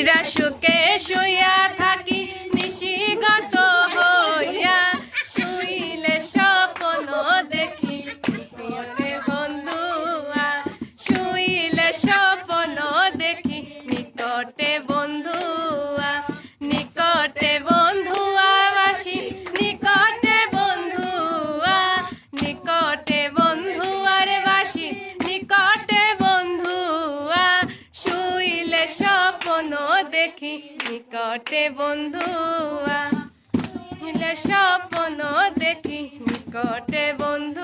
স্ত্রীরা সুখে শুইয়া থাকি, নিশিগত হইয়া শুইলে স্বপ্ন দেখি। ওরে বন্ধুয়া, শুইলে স্বপ্ন দেখি, নিকটে নিকটে বন্ধুয়া মিলে স্বপ্ন দেখি নিকটে বন্ধু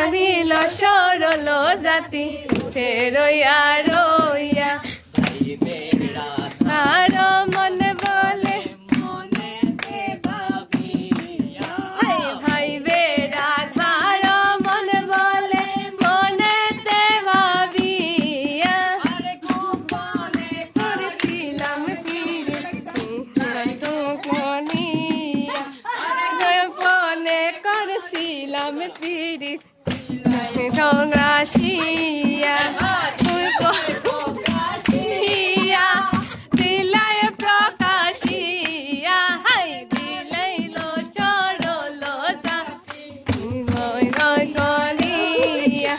নারীল সরল জাতি, উঠে রইয়া রইয়া। বেড়া মন বলে ভাই ভাই বেড়া ধার মন বলে মনেতে ভাবিয়া। আরে করেছিলাম গোপনে করেছিলাম পিড়ি রাশিয়া প্রকাশিয়া দিলায় প্রকাশিয়া, হাই দিলাইল সরল করিয়া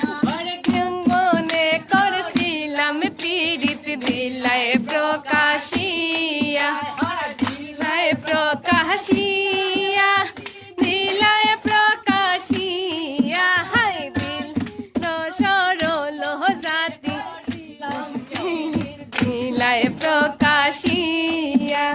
মনে করছিলাম পীড়িত দিলায় প্রকাশিয়া দিলায় প্রকাশিয়া। দিলায় প্রকাশিয়া।